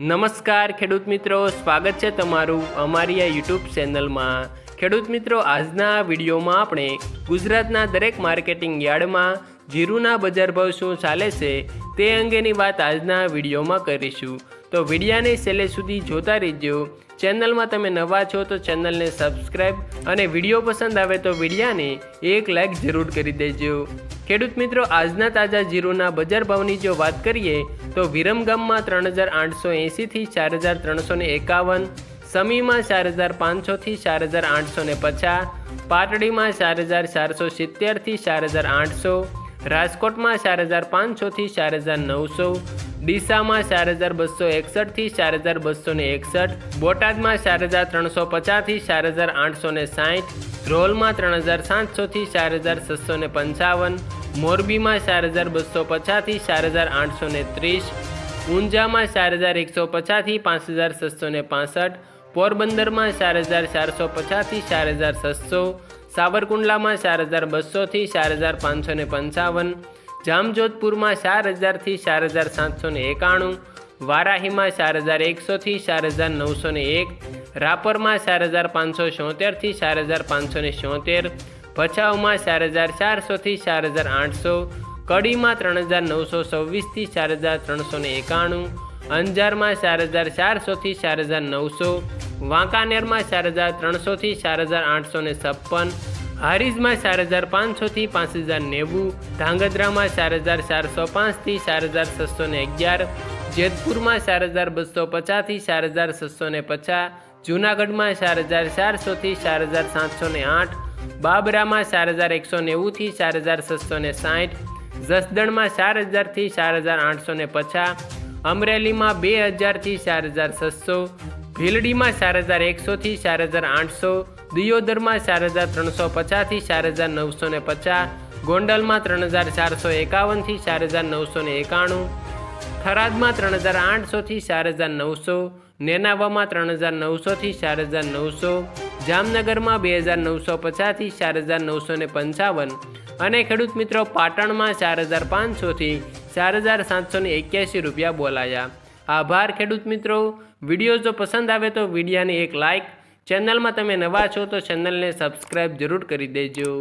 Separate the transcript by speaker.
Speaker 1: નમસ્કાર ખેડૂત મિત્રો, સ્વાગત છે તમારું અમારી આ યુટ્યુબ ચેનલમાં ખેડૂત મિત્રો, આજના વિડીયોમાં આપણે ગુજરાતના દરેક માર્કેટિંગ યાર્ડમાં જીરુના બજાર ભાવ શું ચાલે છે તે અંગેની વાત આજના વિડીયોમાં કરીશું. તો વિડીયાને છેલ્લે સુધી જોતા રહેજો. ચેનલમાં તમે નવા છો તો ચેનલને સબસ્ક્રાઈબ અને વીડિયો પસંદ આવે તો વિડીયાને એક લાઈક જરૂર કરી દેજો. ખેડૂત મિત્રો આજના તાજા જીરુના બજાર ભાવની જો વાત કરીએ તો વિરમગામમાં ત્રણ હજાર આઠસો એંસીથી ચાર હજાર ત્રણસો ને એકાવન સમીમાં ચાર હજાર પાંચસોથી ચાર હજાર આઠસો ને પચાસ પાટડીમાં ચાર હજાર ચારસો સિત્તેરથી ચાર હજાર આઠસો રાજકોટમાં ચાર હજાર પાંચસોથી ચાર હજાર નવસો ડીસામાં ચાર હજાર બસો એકસઠથી ચાર હજાર બસો ને એકસઠ બોટાદમાં ચાર હજાર ત્રણસો પચાસથી ચાર હજાર આઠસો ને સાઠ ધ્રોલમાં ત્રણ હજાર સાતસોથી ચાર હજાર છસો ને પંચાવન મોરબીમાં ચાર હજાર બસો પચાસથી ચાર હજાર આઠસો ને ત્રીસ ઊંઝામાં ચાર હજાર એકસો પચાસથી પાંચ હજાર છસો ને પાસઠ પોરબંદરમાં ચાર હજાર ચારસો પચાસથી ચાર હજાર છસો સાબરકુંડલામાં ચાર હજાર બસોથી ચાર હજાર પાંચસો ને પંચાવન જામજોધપુરમાં ચાર હજારથી ચાર હજાર સાતસો ને એકાણું વારાહીમાં ચાર હજાર એકસોથી ચાર હજાર નવસો ને એક રાપરમાં ચાર હજાર પાંચસો છોતેરથી ચાર હજાર પાંચસો ને છોતેર ભચાઉમાં ચાર હજાર ચારસોથી ચાર હજાર આઠસો કડીમાં ત્રણ હજાર નવસો છવ્વીસથી ચાર હજાર ત્રણસો ને એકાણું અંજારમાં ચાર હજાર ચારસોથી ચાર હજાર નવસો વાંકાનેરમાં ચાર હજાર ત્રણસોથી ચાર હજાર આઠસો ને છપ્પન હારીજમાં ચાર હજાર પાંચસોથી પાંચ હજાર નેવું ધાંગધ્રામાં ચાર હજાર ચારસો પાંચથી ચાર હજાર છસો ને અગિયાર જેતપુરમાં ચાર હજાર બસો પચાસથી ચાર હજાર છસો ને પચાસ જૂનાગઢમાં ચાર હજાર ચારસોથી ચાર હજાર સાતસો ને આઠ બાબરામાં ચાર હજાર એકસો નેવુંથી ચાર હજાર છસો ને સાઠ, જસદણમાં ચાર હજારથી ચાર હજાર આઠસો ને પચાસ, અમરેલીમાં બે હજારથી ચાર હજાર છસો, ભીલડીમાં ચાર હજાર એકસોથી ચાર હજાર આઠસો, દિયોદરમાં ચાર હજાર ત્રણસો પચાસથી ચાર હજાર નવસો ને પચાસ, ગોંડલમાં ત્રણ હજાર ચારસો એકાવનથી ચાર હજાર નવસો ને એકાણું થરાદમાં ત્રણ હજાર આઠસોથી ચાર હજાર નવસો, નેનાવામાં ત્રણ હજાર નવસોથી ચાર હજાર નવસો, જામનગરમાં બે હજાર નવસો પચાસથી ચાર હજાર નવસો ને પંચાવન અને ખેડૂત મિત્રો પાટણમાં ચાર હજાર પાંચસોથી ચાર હજાર સાતસો ને એક્યાસી રૂપિયા બોલાયા. આભાર ખેડૂત મિત્રો. વીડિયો જો પસંદ આવે તો વિડીયાને એક લાઇક ચેનલમાં તમે નવા છો તો ચેનલને સબસ્ક્રાઈબ જરૂર કરી દેજો.